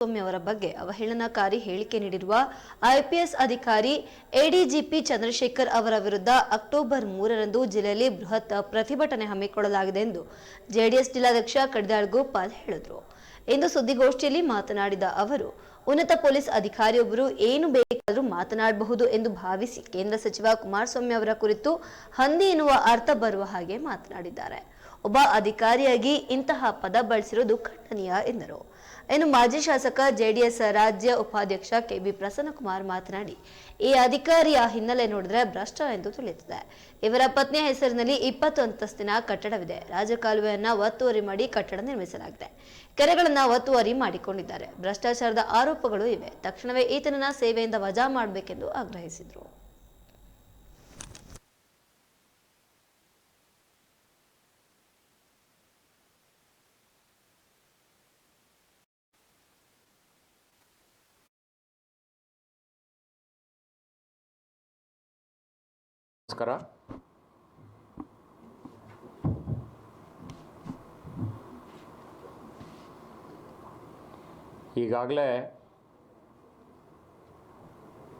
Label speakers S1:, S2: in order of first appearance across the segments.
S1: ಸ್ವಾಮಿ ಅವರ ಬಗ್ಗೆ ಅವಹೇಳನಕಾರಿ ಹೇಳಿಕೆ ನೀಡಿರುವ ಐಪಿಎಸ್ ಅಧಿಕಾರಿ ಎಡಿಜಿಪಿ ಚಂದ್ರಶೇಖರ್ ಅವರ ವಿರುದ್ಧ ಅಕ್ಟೋಬರ್ ಮೂರರಂದು ಜಿಲ್ಲೆಯಲ್ಲಿ ಬೃಹತ್ ಪ್ರತಿಭಟನೆ ಹಮ್ಮಿಕೊಳ್ಳಲಾಗಿದೆ ಎಂದು ಜೆಡಿಎಸ್ ಜಿಲ್ಲಾಧ್ಯಕ್ಷ ಕಡಿದಾಳ್ ಗೋಪಾಲ್ ಹೇಳಿದರು. ಇಂದು ಸುದ್ದಿಗೋಷ್ಠಿಯಲ್ಲಿ ಮಾತನಾಡಿದ ಅವರು, ಉನ್ನತ ಪೊಲೀಸ್ ಅಧಿಕಾರಿಯೊಬ್ಬರು ಏನು ಬೇಕಾದರೂ ಮಾತನಾಡಬಹುದು ಎಂದು ಭಾವಿಸಿ ಕೇಂದ್ರ ಸಚಿವ ಕುಮಾರಸ್ವಾಮಿ ಅವರ ಕುರಿತು ಹಂದಿ ಎನ್ನುವ ಅರ್ಥ ಬರುವ ಹಾಗೆ ಮಾತನಾಡಿದ್ದಾರೆ. ಒಬ್ಬ ಅಧಿಕಾರಿಯಾಗಿ ಇಂತಹ ಪದ ಬಳಸಿರುವುದು ಖಂಡನೀಯ ಎಂದರು. ಇನ್ನು ಮಾಜಿ ಶಾಸಕ ಜೆಡಿಎಸ್ ರಾಜ್ಯ ಉಪಾಧ್ಯಕ್ಷ ಕೆ ಬಿ ಪ್ರಸನ್ನಕುಮಾರ್ ಮಾತನಾಡಿ, ಈ ಅಧಿಕಾರಿಯ ಹಿನ್ನೆಲೆ ನೋಡಿದ್ರೆ ಭ್ರಷ್ಟ ಎಂದು ತಿಳಿಯುತ್ತದೆ. ಇವರ ಪತ್ನಿಯ ಹೆಸರಿನಲ್ಲಿ ಇಪ್ಪತ್ತು ಅಂತಸ್ತಿನ ಕಟ್ಟಡವಿದೆ. ರಾಜಕಾಲುವೆಯನ್ನ ಒತ್ತುವರಿ ಮಾಡಿ ಕಟ್ಟಡ ನಿರ್ಮಿಸಲಾಗಿದೆ. ಕೆರೆಗಳನ್ನ ಒತ್ತುವರಿ ಮಾಡಿಕೊಂಡಿದ್ದಾರೆ. ಭ್ರಷ್ಟಾಚಾರದ ಆರೋಪಗಳು ಇವೆ. ತಕ್ಷಣವೇ ಈತನನ್ನ ಸೇವೆಯಿಂದ ವಜಾ ಮಾಡಬೇಕೆಂದು ಆಗ್ರಹಿಸಿದರು.
S2: ನಮಸ್ಕಾರ. ಈಗಾಗಲೇ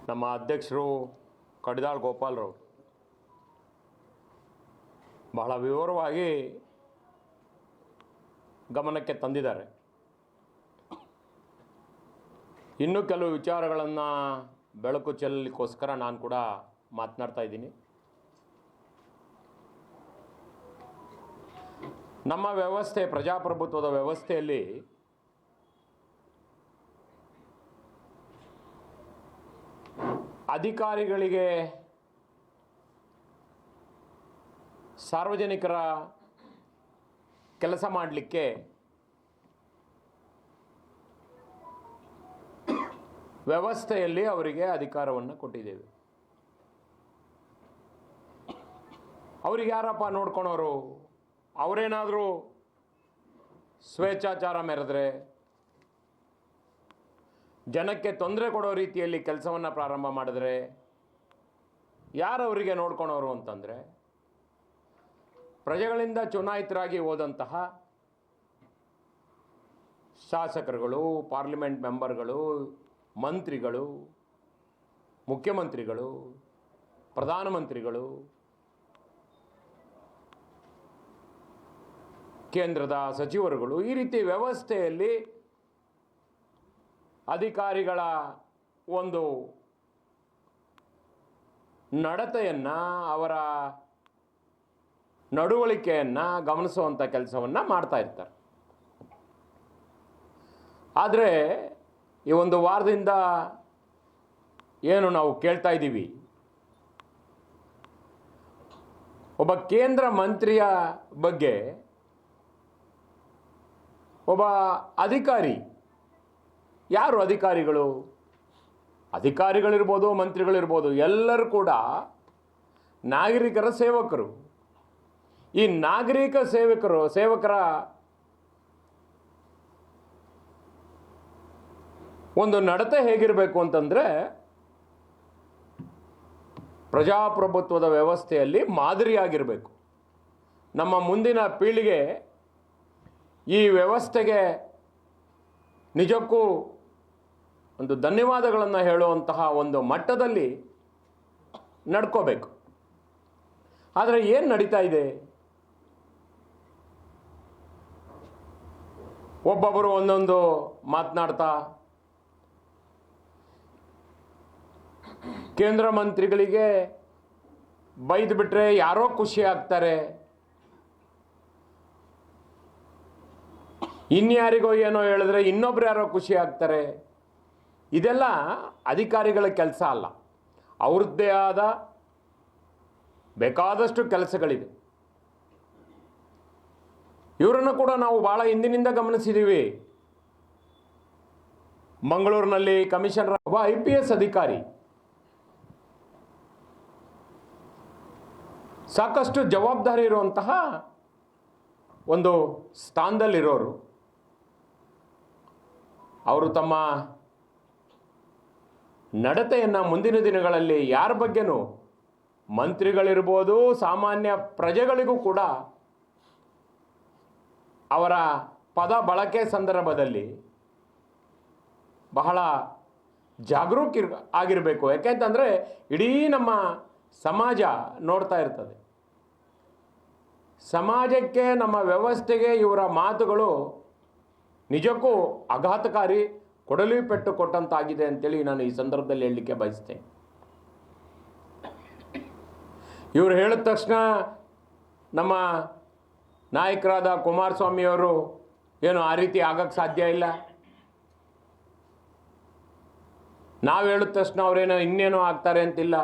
S2: ನಮ್ಮ ಅಧ್ಯಕ್ಷರು ಕಡಿದಾಳ್ ಗೋಪಾಲ್ರು ಬಹಳ ವಿವರವಾಗಿ ಗಮನಕ್ಕೆ ತಂದಿದ್ದಾರೆ. ಇನ್ನೂ ಕೆಲವು ವಿಚಾರಗಳನ್ನು ಬೆಳಕು ಚೆಲ್ಲಲಿಕ್ಕೋಸ್ಕರ ನಾನು ಕೂಡ ಮಾತನಾಡ್ತಾ ಇದ್ದೀನಿ. ನಮ್ಮ ವ್ಯವಸ್ಥೆ, ಪ್ರಜಾಪ್ರಭುತ್ವದ ವ್ಯವಸ್ಥೆಯಲ್ಲಿ ಅಧಿಕಾರಿಗಳಿಗೆ ಸಾರ್ವಜನಿಕರ ಕೆಲಸ ಮಾಡಲಿಕ್ಕೆ ವ್ಯವಸ್ಥೆಯಲ್ಲಿ ಅವರಿಗೆ ಅಧಿಕಾರವನ್ನು ಕೊಟ್ಟಿದ್ದೇವೆ. ಅವ್ರಿಗೆ ಯಾರಪ್ಪ ನೋಡ್ಕೊಳೋರು? ಅವರೇನಾದರೂ ಸ್ವೇಚ್ಛಾಚಾರ ಮೆರೆದ್ರೆ ಜನಕ್ಕೆ ತೊಂದರೆ ಕೊಡೋ ರೀತಿಯಲ್ಲಿ ಕೆಲಸವನ್ನು ಪ್ರಾರಂಭ ಮಾಡಿದ್ರೆ ಯಾರು ಅವರಿಗೆ ನೋಡ್ಕೊಳೋರು ಅಂತಂದರೆ ಪ್ರಜೆಗಳಿಂದ ಚುನಾಯಿತರಾಗಿ ಹೋದಂತಹ ಶಾಸಕರುಗಳು, ಪಾರ್ಲಿಮೆಂಟ್ ಮೆಂಬರ್ಗಳು, ಮಂತ್ರಿಗಳು, ಮುಖ್ಯಮಂತ್ರಿಗಳು, ಪ್ರಧಾನಮಂತ್ರಿಗಳು ಕೇಂದ್ರದ ಸಚಿವರುಗಳು ಈ ರೀತಿ ವ್ಯವಸ್ಥೆಯಲ್ಲಿ ಅಧಿಕಾರಿಗಳ ಒಂದು ನಡತೆಯನ್ನು, ಅವರ ನಡವಳಿಕೆಯನ್ನು ಗಮನಿಸುವಂಥ ಕೆಲಸವನ್ನು ಮಾಡ್ತಾ ಇರ್ತಾರೆ. ಆದರೆ ಈ ಒಂದು ವಾರದಿಂದ ಏನು ನಾವು ಕೇಳ್ತಾ ಇದ್ದೀವಿ? ಒಬ್ಬ ಕೇಂದ್ರ ಮಂತ್ರಿಯ ಬಗ್ಗೆ ಒಬ್ಬ ಅಧಿಕಾರಿ. ಯಾರು ಅಧಿಕಾರಿಗಳು? ಅಧಿಕಾರಿಗಳಿರ್ಬೋದು, ಮಂತ್ರಿಗಳಿರ್ಬೋದು, ಎಲ್ಲರೂ ಕೂಡ ನಾಗರಿಕರ ಸೇವಕರು. ಈ ನಾಗರಿಕ ಸೇವಕರು, ಸೇವಕರ ಒಂದು ನಡತೆ ಹೇಗಿರಬೇಕು ಅಂತಂದರೆ, ಪ್ರಜಾಪ್ರಭುತ್ವದ ವ್ಯವಸ್ಥೆಯಲ್ಲಿ ಮಾದರಿಯಾಗಿರಬೇಕು. ನಮ್ಮ ಮುಂದಿನ ಪೀಳಿಗೆ ಈ ವ್ಯವಸ್ಥೆಗೆ ನಿಜಕ್ಕೂ ಒಂದು ಧನ್ಯವಾದಗಳನ್ನು ಹೇಳುವಂತಹ ಒಂದು ಮಟ್ಟದಲ್ಲಿ ನಡ್ಕೋಬೇಕು. ಆದರೆ ಏನು ನಡೀತಾ ಇದೆ? ಒಬ್ಬೊಬ್ಬರು ಒಂದೊಂದು ಮಾತನಾಡ್ತಾ, ಕೇಂದ್ರ ಮಂತ್ರಿಗಳಿಗೆ ಬೈದು ಬಿಟ್ಟರೆ ಯಾರೋ ಖುಷಿ ಆಗ್ತಾರೆ. ಇನ್ಯಾರಿಗೋ ಏನೋ ಹೇಳಿದ್ರೆ ಇನ್ನೊಬ್ರು ಯಾರೋ ಖುಷಿ ಆಗ್ತಾರೆ. ಇದೆಲ್ಲ ಅಧಿಕಾರಿಗಳ ಕೆಲಸ ಅಲ್ಲ. ಅವ್ರದ್ದೇ ಆದ ಬೇಕಾದಷ್ಟು ಕೆಲಸಗಳಿವೆ ಇವರನ್ನು ಕೂಡ ನಾವು ಭಾಳ ಹಿಂದಿನಿಂದ ಗಮನಿಸಿದ್ದೀವಿ ಮಂಗಳೂರಿನಲ್ಲಿ ಕಮಿಷನರ್ ಒಬ್ಬ ಐ ಪಿ ಎಸ್ ಅಧಿಕಾರಿ. ಸಾಕಷ್ಟು ಜವಾಬ್ದಾರಿ ಇರುವಂತಹ ಒಂದು ಸ್ಥಾನದಲ್ಲಿರೋರು. ಅವರು ತಮ್ಮ ನಡತೆಯನ್ನು ಮುಂದಿನ ದಿನಗಳಲ್ಲಿ ಯಾರ ಬಗ್ಗೆನೂ ಮಂತ್ರಿಗಳಿರ್ಬೋದು, ಸಾಮಾನ್ಯ ಪ್ರಜೆಗಳಿಗೂ ಕೂಡ ಅವರ ಪದ ಬಳಕೆ ಸಂದರ್ಭದಲ್ಲಿ ಬಹಳ ಜಾಗರೂಕ ಆಗಿರಬೇಕು. ಯಾಕೆಂತಂದರೆ ಇಡೀ ನಮ್ಮ ಸಮಾಜ ನೋಡ್ತಾ ಇರ್ತದೆ. ಸಮಾಜಕ್ಕೆ, ನಮ್ಮ ವ್ಯವಸ್ಥೆಗೆ ಇವರ ಮಾತುಗಳು ನಿಜಕ್ಕೂ ಆಘಾತಕಾರಿ ಕೊಡಲಿ ಪೆಟ್ಟು ಕೊಟ್ಟಂತಾಗಿದೆ ಅಂತೇಳಿ ನಾನು ಈ ಸಂದರ್ಭದಲ್ಲಿ ಹೇಳಲಿಕ್ಕೆ ಬಯಸ್ತೇನೆ. ಇವರು ಹೇಳಿದ ತಕ್ಷಣ ನಮ್ಮ ನಾಯಕರಾದ ಕುಮಾರಸ್ವಾಮಿಯವರು ಏನು ಆ ರೀತಿ ಆಗಕ್ಕೆ ಸಾಧ್ಯ ಇಲ್ಲ? ನಾವು ಹೇಳಿದ ತಕ್ಷಣ ಅವರೇನೋ ಇನ್ನೇನೋ ಆಗ್ತಾರೆ ಅಂತಿಲ್ಲ.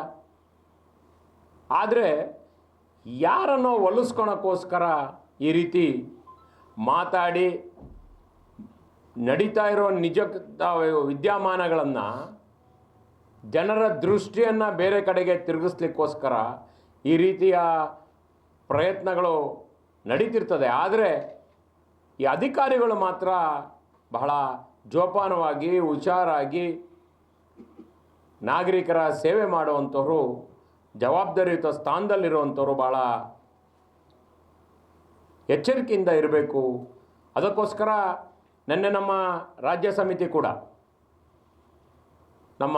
S2: ಆದರೆ ಯಾರನ್ನೋ ಒಲಿಸ್ಕೊಳಕ್ಕೋಸ್ಕರ ಈ ರೀತಿ ಮಾತಾಡಿ ನಡೀತಾ ಇರೋ ನಿಜ ವಿದ್ಯಮಾನಗಳನ್ನು ಜನರ ದೃಷ್ಟಿಯನ್ನು ಬೇರೆ ಕಡೆಗೆ ತಿರುಗಿಸ್ಲಿಕ್ಕೋಸ್ಕರ ಈ ರೀತಿಯ ಪ್ರಯತ್ನಗಳು ನಡೀತಿರ್ತದೆ. ಆದರೆ ಈ ಅಧಿಕಾರಿಗಳು ಮಾತ್ರ ಬಹಳ ಜೋಪಾನವಾಗಿ, ಹುಷಾರಾಗಿ ನಾಗರಿಕರ ಸೇವೆ ಮಾಡುವಂಥವ್ರು, ಜವಾಬ್ದಾರಿಯುತ ಸ್ಥಾನದಲ್ಲಿರುವಂಥವ್ರು ಭಾಳ ಎಚ್ಚರಿಕೆಯಿಂದ ಇರಬೇಕು. ಅದಕ್ಕೋಸ್ಕರ ನಿನ್ನೆ ನಮ್ಮ ರಾಜ್ಯ ಸಮಿತಿ ಕೂಡ ನಮ್ಮ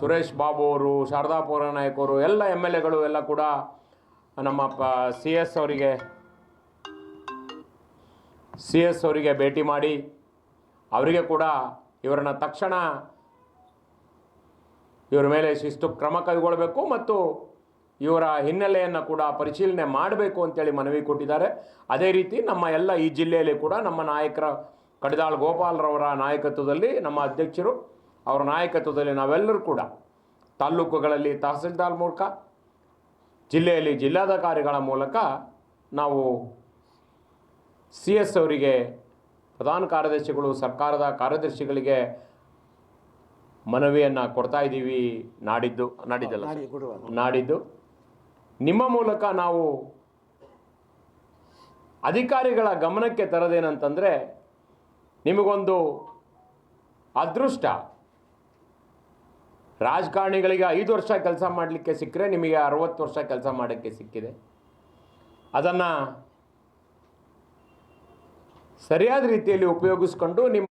S2: ಸುರೇಶ್ ಬಾಬು ಅವರು, ಶಾರದಾ ಪೌರ ನಾಯಕರು ಅವರು, ಎಲ್ಲ ಎಂ ಎಲ್ ಎಗಳು ಎಲ್ಲ ಕೂಡ ನಮ್ಮ ಪ, ಸಿ ಎಸ್ ಅವರಿಗೆ, ಸಿ ಎಸ್ ಅವರಿಗೆ ಭೇಟಿ ಮಾಡಿ ಅವರಿಗೆ ಕೂಡ ಇವರನ್ನ ತಕ್ಷಣ ಇವರ ಮೇಲೆ ಶಿಸ್ತು ಕ್ರಮ ಕೈಗೊಳ್ಳಬೇಕು ಮತ್ತು ಇವರ ಹಿನ್ನೆಲೆಯನ್ನು ಕೂಡ ಪರಿಶೀಲನೆ ಮಾಡಬೇಕು ಅಂತೇಳಿ ಮನವಿ ಕೊಟ್ಟಿದ್ದಾರೆ. ಅದೇ ರೀತಿ ನಮ್ಮ ಎಲ್ಲ ಈ ಜಿಲ್ಲೆಯಲ್ಲಿ ಕೂಡ ನಮ್ಮ ನಾಯಕರ ಕಡಿದಾಳ್ ಗೋಪಾಲ್ರವರ ನಾಯಕತ್ವದಲ್ಲಿ ನಮ್ಮ ಅಧ್ಯಕ್ಷರು ಅವರ ನಾಯಕತ್ವದಲ್ಲಿ ನಾವೆಲ್ಲರೂ ಕೂಡ ತಾಲ್ಲೂಕುಗಳಲ್ಲಿ ತಹಸೀಲ್ದಾರ್ ಮೂಲಕ ಜಿಲ್ಲೆಯಲ್ಲಿ ಜಿಲ್ಲಾಧಿಕಾರಿಗಳ ಮೂಲಕ ನಾವು ಸಿ ಎಸ್ ಅವರಿಗೆ ಪ್ರಧಾನ ಕಾರ್ಯದರ್ಶಿಗಳು ಸರ್ಕಾರದ ಕಾರ್ಯದರ್ಶಿಗಳಿಗೆ ಮನವಿಯನ್ನು ಕೊಡ್ತಾ ಇದ್ದೀವಿ. ನಾಡಿದ್ದು ನಾಡಿದ್ದಲ್ಲ ನಾಡಿದ್ದು. ನಿಮ್ಮ ಮೂಲಕ ನಾವು ಅಧಿಕಾರಿಗಳ ಗಮನಕ್ಕೆ ತರದೇನಂತಂದರೆ ನಿಮಗೊಂದು ಅದೃಷ್ಟ. ರಾಜಕಾರಣಿಗಳಿಗೆ ಐದು ವರ್ಷ ಕೆಲಸ ಮಾಡಲಿಕ್ಕೆ ಸಿಕ್ಕರೆ ನಿಮಗೆ ಅರವತ್ತು ವರ್ಷ ಕೆಲಸ ಮಾಡೋಕ್ಕೆ ಸಿಕ್ಕಿದೆ. ಅದನ್ನು ಸರಿಯಾದ ರೀತಿಯಲ್ಲಿ ಉಪಯೋಗಿಸ್ಕೊಂಡು ನಿಮ್ಮ